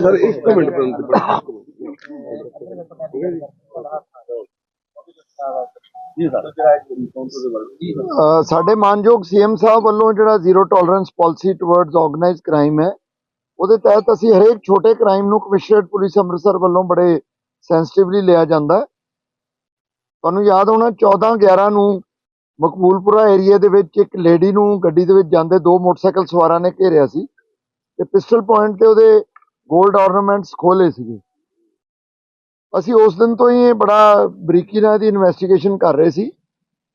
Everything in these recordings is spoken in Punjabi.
ਸਰ ਇੱਕ ਮਿੰਟ ਅ, ਸਾਡੇ ਮਾਨਯੋਗ ਸੀਐਮ ਸਾਹਿਬ ਵੱਲੋਂ ਜਿਹੜਾ zero tolerance policy towards organised crime ਹੈ ਉਹਦੇ ਤਹਿਤ ਅਸੀਂ ਹਰੇਕ ਛੋਟੇ ਕ੍ਰਾਈਮ ਨੂੰ ਕਮਿਸ਼ਨਰੇਟ ਪੁਲਿਸ ਅੰਮ੍ਰਿਤਸਰ ਵੱਲੋਂ ਬੜੇ ਸੈਂਸਿਟਿਵਲੀ ਲਿਆ ਜਾਂਦਾ। ਤੁਹਾਨੂੰ ਯਾਦ ਹੋਣਾ 14 11 ਨੂੰ ਮਕਬੂਲਪੁਰਾ ਏਰੀਆ ਦੇ ਵਿੱਚ ਇੱਕ ਲੇਡੀ ਨੂੰ ਗੱਡੀ ਦੇ ਵਿੱਚ ਜਾਂਦੇ ਦੋ ਮੋਟਰਸਾਈਕਲ ਸਵਾਰਾਂ ਨੇ ਘੇਰਿਆ ਸੀ ਤੇ ਪਿਸਟਲ ਪੁਆਇੰਟ ਤੇ ਉਹਦੇ 골ਡ ਆਰਨਾਮੈਂਟਸ ਖੋਲੇ ਸੀਗੇ। ਅਸੀਂ ਉਸ ਦਿਨ ਤੋਂ ਹੀ ਇਹ ਬੜਾ ਬਰੀਕੀ ਨਾਲ ਇਹਦੀ ਇਨਵੈਸਟੀਗੇਸ਼ਨ ਕਰ ਰਹੇ ਸੀ।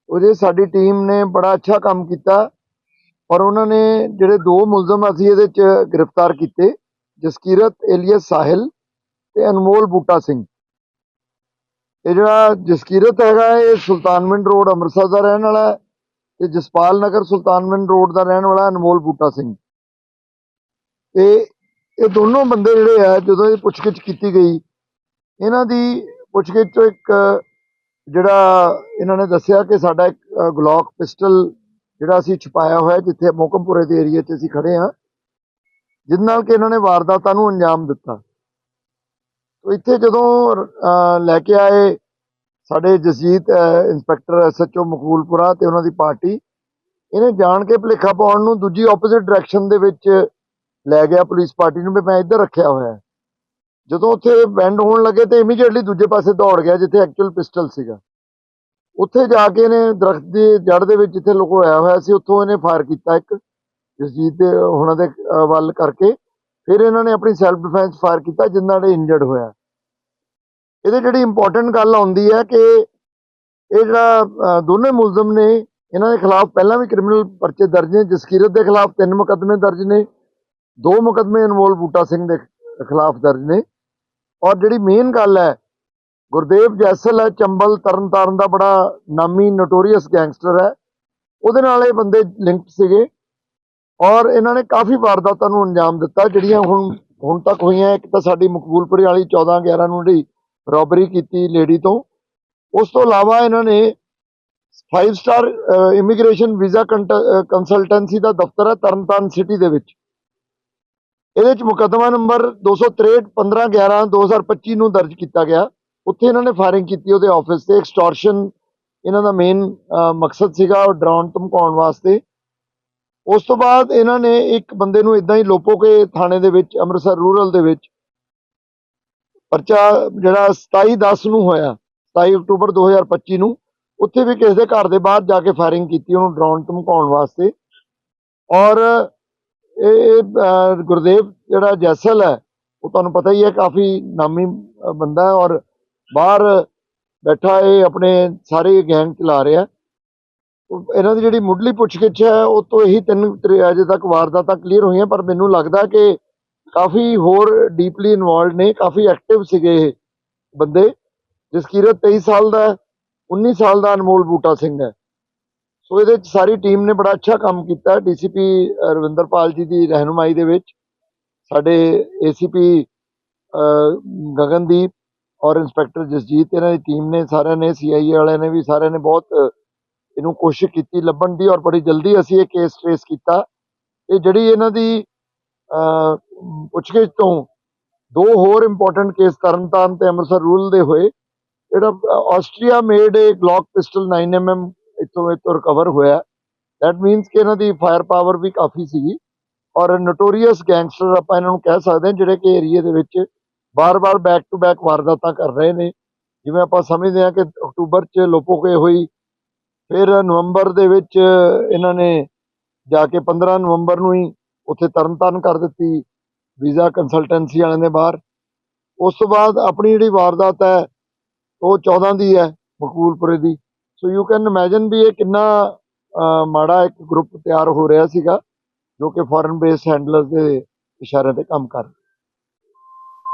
ਉਹਦੇ ਸਾਡੀ ਟੀਮ ਨੇ ਬੜਾ ਅੱਛਾ ਕੰਮ ਕੀਤਾ, ਪਰ ਉਹਨਾਂ ਨੇ ਜਿਹੜੇ ਦੋ ਮੁਲਜ਼ਮ ਅਸੀਂ ਇਹਦੇ ਚ ਗ੍ਰਿਫਤਾਰ ਕੀਤੇ, ਜਸਕੀਰਤ ਏਲੀਅਸ ਸਾਹਿਲ ਤੇ ਅਨਮੋਲ ਬੂਟਾ ਸਿੰਘ। ਇਹ ਜਿਹੜਾ ਜਸਕੀਰਤ ਹੈਗਾ, ਇਹ ਸੁਲਤਾਨਵਿੰਡ ਰੋਡ ਅੰਮ੍ਰਿਤਸਰ ਦਾ ਰਹਿਣ ਵਾਲਾ ਹੈ ਤੇ ਜਸਪਾਲ ਨਗਰ ਸੁਲਤਾਨਵਿੰਡ ਰੋਡ ਦਾ ਰਹਿਣ ਵਾਲਾ ਅਨਮੋਲ ਬੂਟਾ ਸਿੰਘ। ਤੇ ਇਹ ਦੋਨੋਂ ਬੰਦੇ ਜਿਹੜੇ ਆ ਜਦੋਂ ਇਹ ਪੁੱਛਗਿੱਛ ਕੀਤੀ ਗਈ ਇਹਨਾਂ ਦੀ ਪੁੱਛਗਿੱਛ ਤੋਂ ਇੱਕ ਜਿਹੜਾ ਇਹਨਾਂ ਨੇ ਦੱਸਿਆ ਕਿ ਸਾਡਾ ਇੱਕ ਅ, ਗਲੌਕ ਪਿਸਟਲ ਜਿਹੜਾ ਅਸੀਂ ਛੁਪਾਇਆ ਹੋਇਆ ਜਿੱਥੇ ਮੋਕਮਪੁਰੇ ਦੇ ਏਰੀਆ 'ਚ ਅਸੀਂ ਖੜੇ ਹਾਂ ਜਿਸ ਨਾਲ ਕਿ ਇਹਨਾਂ ਨੇ ਵਾਰਦਾਤਾਂ ਨੂੰ ਅੰਜਾਮ ਦਿੱਤਾ। ਤੋ ਇੱਥੇ ਜਦੋਂ ਲੈ ਕੇ ਆਏ ਸਾਡੇ ਜਸਜੀਤ ਅ, ਇੰਸਪੈਕਟਰ ਐਸਐਚਓ ਮਕਬੂਲਪੁਰਾ ਤੇ ਉਹਨਾਂ ਦੀ ਪਾਰਟੀ ਇਹਨੇ ਜਾਣ ਕੇ ਭੁਲੇਖਾ ਪਾਉਣ ਨੂੰ ਦੂਜੀ ਆਪੋਜ਼ਿਟ ਡਾਇਰੈਕਸ਼ਨ ਦੇ ਵਿੱਚ ਲੈ ਗਿਆ ਪੁਲਿਸ ਪਾਰਟੀ ਨੂੰ ਵੀ ਮੈਂ ਇੱਧਰ ਰੱਖਿਆ ਹੋਇਆ ਜਦੋਂ ਉੱਥੇ ਬੈਂਡ ਹੋਣ ਲੱਗੇ ਤੇ ਇਮੀਡੀਏਟਲੀ ਦੂਜੇ ਪਾਸੇ ਦੌੜ ਗਿਆ, ਜਿੱਥੇ ਐਕਚੁਅਲ ਪਿਸਟਲ ਸੀਗਾ। ਉੱਥੇ ਜਾ ਕੇ ਇਹਨੇ ਦਰਖਤ ਦੀ ਜੜ ਦੇ ਵਿੱਚ ਜਿੱਥੇ ਲੁਕੋਇਆ ਹੋਇਆ ਸੀ, ਉੱਥੋਂ ਇਹਨੇ ਫਾਇਰ ਕੀਤਾ ਇੱਕ ਜਸਜੀਤ ਦੇ ਉਹਨਾਂ ਦੇ ਵੱਲ ਕਰਕੇ। ਫਿਰ ਇਹਨਾਂ ਨੇ ਆਪਣੀ ਸੈਲਫ ਡਿਫੈਂਸ ਫਾਇਰ ਕੀਤਾ ਜਿਸ ਨੇ ਇੰਜਰਡ ਹੋਇਆ। ਇਹਦੇ ਜਿਹੜੀ ਇੰਪੋਰਟੈਂਟ ਗੱਲ ਆਉਂਦੀ ਹੈ ਕਿ ਇਹ ਜਿਹੜਾ ਦੋਨੇ ਮੁਲਜ਼ਮ ਨੇ, ਇਹਨਾਂ ਦੇ ਖਿਲਾਫ ਪਹਿਲਾਂ ਵੀ ਕ੍ਰਿਮੀਨਲ ਪਰਚੇ ਦਰਜ ਨੇ, ਜਸਕੀਰਤ ਦੇ ਖਿਲਾਫ ਤਿੰਨ ਮੁਕੱਦਮੇ ਦਰਜ ਨੇ। ਦੋ ਮੁਕੱਦਮੇ ਅਨਮੋਲ ਬੂਟਾ ਸਿੰਘ ਦੇ ਖਿਲਾਫ ਦਰਜ ਨੇ। ਔਰ ਜਿਹੜੀ ਮੇਨ ਗੱਲ ਹੈ, ਗੁਰਦੇਵ ਜੈਸਲ ਹੈ, ਚੰਬਲ ਤਰਨਤਾਰਨ ਦਾ ਬੜਾ ਨਾਮੀ ਨੋਟੋਰੀਅਸ ਗੈਂਗਸਟਰ ਹੈ। ਉਹਦੇ ਨਾਲ ਇਹ ਬੰਦੇ ਲਿੰਕਡ ਸੀਗੇ। ਔਰ ਇਹਨਾਂ ਨੇ ਕਾਫੀ ਵਾਰਦਾਤਾਂ ਨੂੰ ਅੰਜਾਮ ਦਿੱਤਾ, ਜਿਹੜੀਆਂ ਹੁਣ ਹੁਣ ਤੱਕ ਹੋਈਆਂ। ਇੱਕ ਤਾਂ ਸਾਡੀ ਮਕਬੂਲਪੁਰੇ ਵਾਲੀ 14 11 ਨੂੰ ਜਿਹੜੀ ਰੋਬਰੀ ਕੀਤੀ ਲੇਡੀ ਤੋਂ। ਉਸ ਤੋਂ ਇਲਾਵਾ ਇਹਨਾਂ ਨੇ 5 ਸਟਾਰ ਇਮੀਗ੍ਰੇਸ਼ਨ ਵੀਜ਼ਾ ਕੰਸਲਟੈਂਸੀ ਦਾ ਦਫ਼ਤਰ ਹੈ ਤਰਨਤਾਰਨ ਸਿਟੀ ਦੇ ਵਿੱਚ। ਇਹਦੇ ਚ ਮੁਕੱਦਮਾ ਨੰਬਰ 263 15 11 2025 ਨੂੰ ਦਰਜ ਕੀਤਾ ਗਿਆ। ਉੱਥੇ ਇਹਨਾਂ ਨੇ ਫਾਇਰਿੰਗ ਕੀਤੀ ਉਹਦੇ ਆਫਿਸ ਤੇ ਐਕਸਟੋਰਸ਼ਨ ਇਹਨਾਂ ਦਾ ਮੇਨ ਮਕਸਦ ਸੀਗਾ ਉਹ ਡਰਾਉਣ, ਧਮਕਾਉਣ ਵਾਸਤੇ। ਉਸ ਤੋਂ ਬਾਅਦ ਇਹਨਾਂ ਨੇ ਇੱਕ ਬੰਦੇ ਨੂੰ ਇਦਾਂ ਹੀ ਲੋਪੋ ਕੇ ਥਾਣੇ ਦੇ ਵਿੱਚ, ਅੰਮ੍ਰਿਤਸਰ ਰੂਰਲ ਦੇ ਵਿੱਚ ਪਰਚਾ ਜਿਹੜਾ 27 10 ਨੂੰ ਹੋਇਆ 27 ਅਕਤੂਬਰ 2025 ਨੂੰ। ਉੱਥੇ ਵੀ ਕਿਸੇ ਦੇ ਘਰ ਦੇ ਬਾਹਰ ਜਾ ਕੇ ਫਾਇਰਿੰਗ ਕੀਤੀ, ਉਹਨੂੰ ਡਰਾਉਣ, ਧਮਕਾਉਣ ਵਾਸਤੇ। ਔਰ ਇਹ ਗੁਰਦੇਵ ਜਿਹੜਾ ਜੈਸਲ ਹੈ, ਉਹ ਤੁਹਾਨੂੰ ਪਤਾ ਹੀ ਹੈ ਕਾਫੀ ਨਾਮੀ ਬੰਦਾ ਹੈ ਔਰ ਬਾਹਰ ਬੈਠਾ ਇਹ ਆਪਣੇ ਸਾਰੇ ਗੈਂਗ ਚਲਾ ਰਿਹਾ ਇਹਨਾਂ ਦੀ ਜਿਹੜੀ ਮੁੱਢਲੀ ਪੁੱਛਗਿੱਛ ਹੈ, ਉਹ ਤੋਂ ਇਹੀ ਤਿੰਨ ਅਜੇ ਤੱਕ ਵਾਰਦਾਤਾਂ ਕਲੀਅਰ ਹੋਈਆਂ, ਪਰ ਮੈਨੂੰ ਲੱਗਦਾ ਕਿ ਕਾਫੀ ਹੋਰ ਡੀਪਲੀ ਇਨਵੋਲਡ ਨੇ, ਕਾਫੀ ਐਕਟਿਵ ਸੀਗੇ ਇਹ ਬੰਦੇ ਜਸਕੀਰਤ 23 ਸਾਲ ਦਾ ਹੈ 19 ਸਾਲ ਦਾ ਅਨਮੋਲ ਬੂਟਾ ਸਿੰਘ ਹੈ। ਸੋ ਇਹਦੇ ਚ ਸਾਰੀ ਟੀਮ ਨੇ ਬੜਾ ਅੱਛਾ ਕੰਮ ਕੀਤਾ ਡੀਸੀਪੀ ਰਵਿੰਦਰਪਾਲ ਜੀ ਦੀ ਰਹਿਨੁਮਾਈ ਦੇ ਵਿੱਚ। ਸਾਡੇ ਏਸੀਪੀ ਗਗਨਦੀਪ ਔਰ ਇੰਸਪੈਕਟਰ ਜਸਜੀਤ, ਇਹਨਾਂ ਦੀ ਟੀਮ ਨੇ ਸਾਰਿਆਂ ਨੇ ਸੀਆਈਏ ਵਾਲਿਆਂ ਨੇ ਵੀ ਸਾਰਿਆਂ ਨੇ ਬਹੁਤ ਇਹਨੂੰ ਕੋਸ਼ਿਸ਼ ਕੀਤੀ ਲੱਭਣ ਦੀ ਔਰ ਬੜੀ ਜਲਦੀ ਅਸੀਂ ਇਹ ਕੇਸ ਟ੍ਰੇਸ ਕੀਤਾ। ਇਹ ਜਿਹੜੀ ਇਹਨਾਂ ਦੀ ਪੁੱਛਗਿੱਛ ਤੋਂ ਦੋ ਹੋਰ ਇੰਪੋਰਟੈਂਟ ਕੇਸ ਤਰਨਤਾਰਨ ਤੇ ਅੰਮ੍ਰਿਤਸਰ ਰੂਲ ਦੇ ਹੋਏ, ਜਿਹੜਾ Austria made a Glock pistol 9mm ਇੱਥੋਂ ਇੱਥੋਂ ਰਿਕਵਰ ਹੋਇਆ। ਦੈਟ ਮੀਨਸ ਕਿ ਇਹਨਾਂ ਦੀ ਫਾਇਰ ਪਾਵਰ ਵੀ ਕਾਫੀ ਸੀਗੀ। ਔਰ ਨੋਟੋਰੀਅਸ ਗੈਂਗਸਟਰ ਆਪਾਂ ਇਹਨਾਂ ਨੂੰ ਕਹਿ ਸਕਦੇ ਹਾਂ, ਜਿਹੜੇ ਕਿ ਏਰੀਆ ਦੇ ਵਿੱਚ ਬਾਰ-ਬਾਰ ਬੈਕ ਟੂ ਬੈਕ ਵਾਰਦਾਤਾਂ ਕਰ ਰਹੇ ਨੇ। ਜਿਵੇਂ ਆਪਾਂ ਸਮਝਦੇ ਹਾਂ ਕਿ ਅਕਤੂਬਰ 'ਚ ਲੋਪੋਕੇ ਹੋਈ, ਫਿਰ ਨਵੰਬਰ ਦੇ ਵਿੱਚ ਇਹਨਾਂ ਨੇ ਜਾ ਕੇ 15 ਨਵੰਬਰ ਨੂੰ ਹੀ ਉੱਥੇ ਤਰਨਤਾਰਨ ਕਰ ਦਿੱਤੀ, ਵੀਜ਼ਾ ਕੰਸਲਟੈਂਸੀ ਵਾਲਿਆਂ ਦੇ ਬਾਹਰ। ਉਸ ਤੋਂ ਬਾਅਦ ਆਪਣੀ ਜਿਹੜੀ ਵਾਰਦਾਤ ਹੈ, ਉਹ 14 ਦੀ ਹੈ, ਮਕਬੂਲਪੁਰੇ ਦੀ। ਸੋ ਯੂ ਕੈਨ ਇਮੇਜਿਨ ਵੀ ਇਹ ਕਿੰਨਾ ਮਾੜਾ ਇੱਕ ਗਰੁੱਪ ਤਿਆਰ ਹੋ ਰਿਹਾ ਸੀਗਾ ਜੋ ਕਿ ਫੋਰਨ ਬੇਸ ਹੈਂਡਲਰਸ ਦੇ ਇਸ਼ਾਰੇ ਤੇ ਕੰਮ ਕਰ